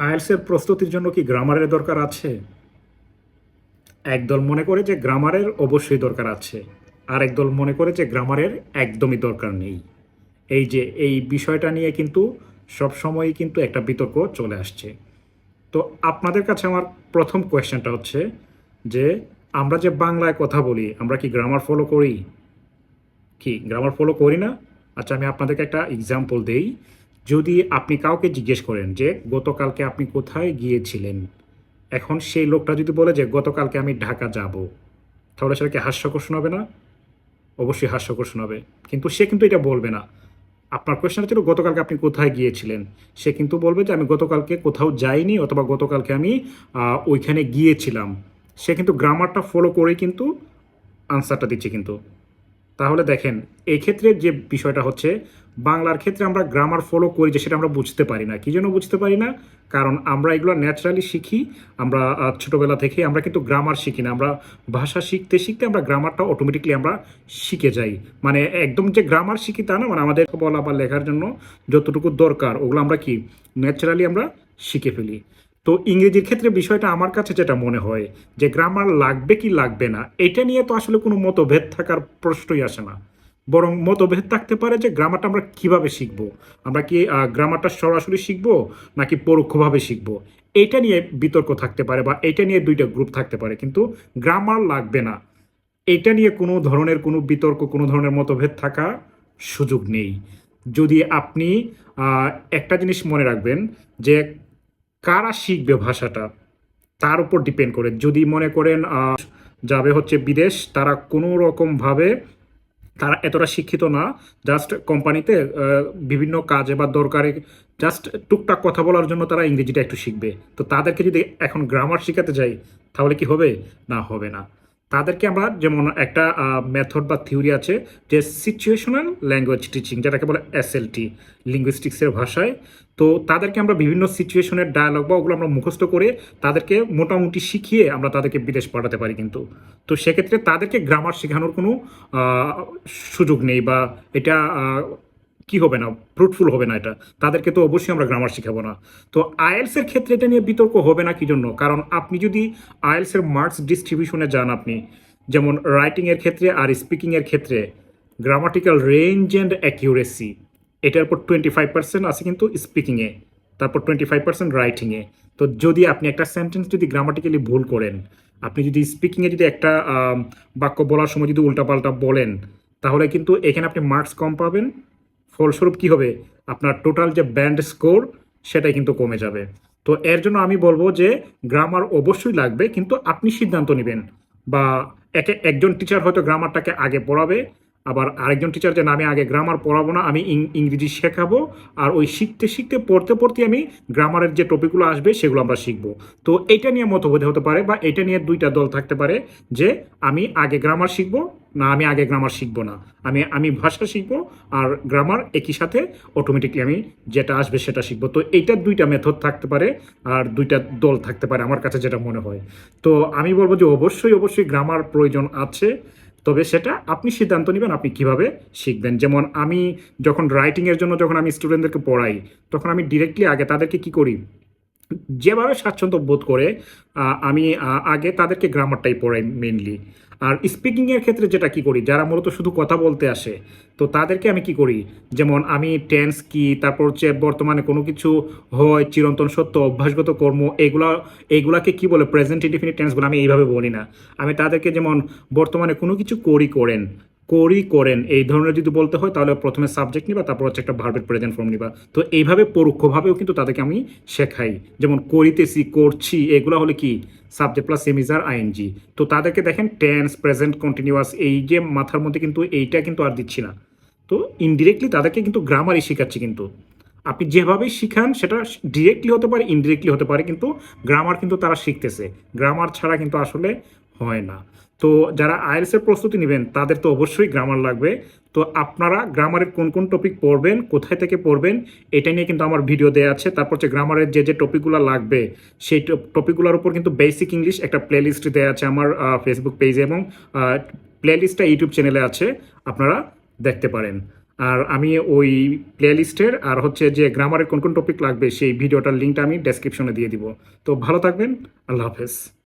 আইএলসের প্রস্তুতির জন্য কি গ্রামারের দরকার আছে? একদল মনে করে যে গ্রামারের অবশ্যই দরকার আছে। আর একদল মনে করে যে গ্রামারের একদমই দরকার নেই। এই যে, এই বিষয়টা নিয়ে কিন্তু সব সময়ই কিন্তু একটা বিতর্ক চলে আসছে। তো আপনাদের কাছে আমার প্রথম কোয়েশ্চেনটা হচ্ছে যে, আমরা যে বাংলায় কথা বলি, আমরা কি গ্রামার ফলো করি? কি, গ্রামার ফলো করি না? আচ্ছা আমি আপনাদেরকে একটা এক্সাম্পল দেই। যদি আপনি কাউকে জিজ্ঞেস করেন যে, গতকালকে আপনি কোথায় গিয়েছিলেন? এখন সেই লোকটা যদি বলে যে, গতকালকে আমি ঢাকা যাব, তাহলে সেটা কি হাস্যকর শোনাবে না? অবশ্যই হাস্যকর শোনাবে। কিন্তু সে কিন্তু এটা বলবে না। আপনার কোয়েশ্চেন ছিল, গতকালকে আপনি কোথায় গিয়েছিলেন? সে কিন্তু বলবে যে, আমি গতকালকে কোথাও যাইনি অথবা গতকালকে আমি ওইখানে গিয়েছিলাম। সে কিন্তু গ্রামারটা ফলো করেই কিন্তু আনসারটা দিচ্ছে কিন্তু। তাহলে দেখেন এই ক্ষেত্রে যে বিষয়টা হচ্ছে বাংলার ক্ষেত্রে আমরা গ্রামার ফলো করি যে সেটা আমরা বুঝতে পারি না। কী জন্য বুঝতে পারি না? কারণ আমরা এগুলো ন্যাচারালি শিখি, আমরা ছোটোবেলা থেকে আমরা কিন্তু গ্রামার শিখি না। আমরা ভাষা শিখতে শিখতে আমরা গ্রামারটা অটোমেটিকলি আমরা শিখে যাই। মানে একদম যে গ্রামার শিখি তা না মানে আমাদের বলা বা লেখার জন্য যতটুকু দরকার, ওগুলো আমরা কি ন্যাচারালি আমরা শিখে ফেলি। তো ইংরেজির ক্ষেত্রে বিষয়টা আমার কাছে যেটা মনে হয়, যে গ্রামার লাগবে কি লাগবে না, এটা নিয়ে তো আসলে কোনো মতভেদ থাকার প্রশ্নই আসে না। বরং মতভেদ থাকতে পারে যে গ্রামারটা আমরা কীভাবে শিখব? আমরা কি গ্রামারটা সরাসরি শিখব নাকি পরোক্ষভাবে শিখব? এইটা নিয়ে বিতর্ক থাকতে পারে বা এইটা নিয়ে দুইটা গ্রুপ থাকতে পারে, কিন্তু গ্রামার লাগবে না। এটা নিয়ে কোনো ধরনের কোনো বিতর্ক, কোনো ধরনের মতভেদ থাকা সুযোগ নেই। যদি আপনি একটা জিনিস মনে রাখবেন যে কারা শিখবে ভাষাটা, তার উপর ডিপেন্ড করে। যদি মনে করেন যাবে হচ্ছে বিদেশ, তারা কোনো রকমভাবে তারা এতটা শিক্ষিত না জাস্ট কোম্পানিতে বিভিন্ন কাজে বা দরকারে জাস্ট টুকটাক কথা বলার জন্য তারা ইংরেজিটা একটু শিখবে। তো তাদেরকে যদি এখন গ্রামার শেখাতে যাই তাহলে কি হবে? না হবে না। তাদেরকে আমরা যেমন একটা মেথড বা থিওরি আছে যে সিচুয়েশনাল ল্যাঙ্গুয়েজ টিচিং যেটাকে বলে এসএলটি লিঙ্গুইস্টিক্সের ভাষায়। তো তাদেরকে আমরা বিভিন্ন সিচুয়েশনের ডায়ালগ বা ওগুলো আমরা মুখস্থ করে তাদেরকে মোটামুটি শিখিয়ে আমরা তাদেরকে বিদেশ পাঠাতে পারি কিন্তু। তো সেক্ষেত্রে তাদেরকে গ্রামার শেখানোর কোনো সুযোগ নেই বা এটা কি হবে না? ফ্রুটফুল হবে না এটা। তাদেরকে তো অবশ্যই আমরা গ্রামার শেখাবো না। তো আইএলস এর ক্ষেত্রে এটা নিয়ে বিতর্ক হবে না কি জন্য কারণ আপনি যদি আইএলস এর মার্কস ডিস্ট্রিবিউশনে যান আপনি, যেমন রাইটিং এর ক্ষেত্রে আর স্পিকিং এর ক্ষেত্রে গ্রামাটিক্যাল রেঞ্জ অ্যান্ড অ্যাকিউরেসি এটার উপর টোয়েন্টি ফাইভ পার্সেন্ট আছে কিন্তু স্পিকিংয়ে তারপর টোয়েন্টি ফাইভ পার্সেন্ট রাইটিংয়ে তো যদি আপনি একটা সেন্টেন্স যদি গ্রামাটিক্যালি ভুল করেন, আপনি যদি স্পিকিংয়ে যদি একটা বাক্য বলার সময় যদি উল্টাপাল্টা বলেন, তাহলে কিন্তু এখানে আপনি মার্কস কম পাবেন। ফলস্বরূপ কি হবে? আপনার টোটাল যে ব্যান্ড স্কোর সেটাই কিন্তু কমে যাবে। তো এর জন্য আমি বলব যে গ্রামার অবশ্যই লাগবে, কিন্তু আপনি সিদ্ধান্ত নেবেন। বা একে, একজন টিচার হয়তো গ্রামারটাকে আগে পড়াবে আবার আরেকজন টিচার যে আমি আগে গ্রামার পড়াবো না, আমি ইংরেজি শেখাবো। আর ওই শিখতে শিখতে, পড়তে পড়তে আমি গ্রামারের যে টপিকগুলো আসবে, সেগুলো আমরা শিখব। তো এটা নিয়ে মতভেদ হতে পারে বা এটা নিয়ে দুইটা দল থাকতে পারে যে, আমি আগে গ্রামার শিখব, না, আমি আগে গ্রামার শিখব না। আমি আমি ভাষা শিখব আর গ্রামার একই সাথে অটোমেটিকলি আমি যেটা আসবে সেটা শিখব। তো এইটার দুইটা মেথড থাকতে পারে আর দুইটা দল থাকতে পারে, আমার কাছে যেটা মনে হয়। তো আমি বলব যে, অবশ্যই অবশ্যই গ্রামার প্রয়োজন আছে। তবে সেটা আপনি সিদ্ধান্ত নেবেন, আপনি কীভাবে শিখবেন। যেমন আমি যখন রাইটিংয়ের জন্য যখন আমি স্টুডেন্টদেরকে পড়াই, তখন আমি ডিরেক্টলি আগে তাদেরকে কি করি? যেভাবে স্বাচ্ছন্দ্য বোধ করে আমি আগে তাদেরকে গ্রামারটাই পড়াই মেনলি আর স্পিকিংয়ের ক্ষেত্রে যেটা কি করি, যারা মূলত শুধু কথা বলতে আসে, তো তাদেরকে আমি কি করি? যেমন আমি টেন্স কি, তারপর হচ্ছে বর্তমানে কোনো কিছু হয়, চিরন্তন সত্য, অভ্যাসগত কর্ম, এগুলা এইগুলাকে কি বলে প্রেজেন্ট ইন্ডিফিনিট টেন্সগুলো আমি এইভাবে বলি না। আমি তাদেরকে যেমন বর্তমানে কোনো কিছু করি করেন করি, করেন। এই ধরনের যদি বলতে হয়, তাহলে প্রথমে সাবজেক্ট নিবা, তারপর হচ্ছে একটা ভার্বের প্রেজেন্ট ফর্ম নিবা। তো এইভাবে পরোক্ষভাবেও কিন্তু তাদেরকে আমি শেখাই। যেমন করিতেছি, করছি, এগুলো হলে কি? সাবজেক্ট প্লাস সেমিজার আইএনজি তো তাদেরকে দেখেন টেন্স প্রেজেন্ট কন্টিনিউয়াস এই যে মাথার মধ্যে কিন্তু এইটা কিন্তু আর দিচ্ছি না। তো ইনডিরেক্টলি তাদেরকে কিন্তু গ্রামারই শেখাচ্ছি কিন্তু। আপনি যেভাবে শিখান, সেটা ডিরেক্টলি হতে পারে ইনডিরেক্টলি হতে পারে, কিন্তু গ্রামার কিন্তু তারা শিখতেছে। গ্রামার ছাড়া কিন্তু আসলে হয় না। তো যারা আইএলস এর প্রস্তুতি নেবেন, তাদের তো অবশ্যই গ্রামার লাগবে। তো আপনারা গ্রামারের কোন কোন টপিক পড়বেন, কোথায় থেকে পড়বেন, এটা নিয়ে কিন্তু আমার ভিডিও দেওয়া আছে। তারপর হচ্ছে গ্রামারের যে যে টপিকগুলো লাগবে, সেই টপিকগুলোর উপর কিন্তু বেসিক ইংলিশ একটা প্লেলিস্ট দেওয়া আছে আমার ফেসবুক পেজে এবং প্লেলিস্টটা ইউটিউব চ্যানেলে আছে, আপনারা দেখতে পারেন। আর আমি ওই প্লেলিস্টের আর হচ্ছে যে গ্রামারের কোন কোন টপিক লাগবে, সেই ভিডিওটার লিঙ্কটা আমি ডেসক্রিপশনে দিয়ে দিব। তো ভালো থাকবেন, আল্লাহ হাফেজ।